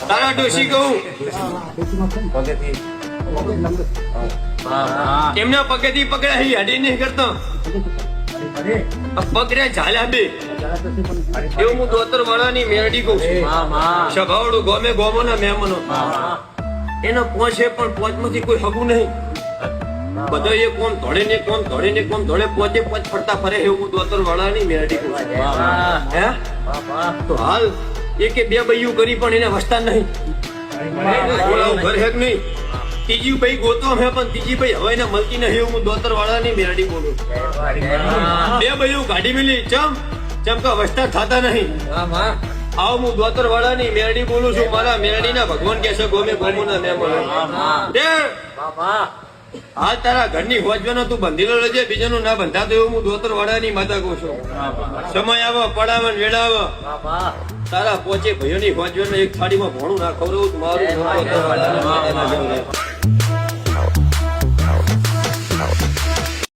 તારા ડોશી કહું. એમના પગેથી પકડ્યા હી હડી નહીં કરતો. પકડ્યા ઝાલ્યા બે. એવું હું દોતર વાળાની મેરડી કહું છું. સભાવડું ગોમે ગોમો ના મહેમાનો એનો પહોંચે પણ પોંચમાંથી કોઈ હગું નહીં. બધો એ કોમ ધોળે ને કોમ ધોળે ને કોમ ધોળે પોચે પોચ ફરતા ફરે એવું દોતર વાળાની મેરડી કહું છું. હે. તો હાલ એકે બે બૈયું કરી પણ એને વસતા નહીં. ઘર હેક નહીં. ત્રીજી ભાઈ ગોતો હે પણ ત્રીજી ભાઈ હવે એને મળતી નહીં હું દોતર વાળાની મેરડી બોલું. બે ભાઈઓ ગાડી મેલી ચમ ચમ કે વસતા થતા નહીં. આવો હું દોતર વાળાની મેરડી બોલું છું. મારા મેરડીના ભગવાન કે છે ગોમે ના મેં દે. હાલ તારા ઘરની હોજવાનો તું બંધીલો લેજે બીજાનું ના બંધાતો એવું હું ધોતર વાળાની માતા કહું છું સમય આવો પડાવન ને તારા પોચે ભયોની હોજવાનો એક થાળીમાં ભોણું ના ખવડાવું મારું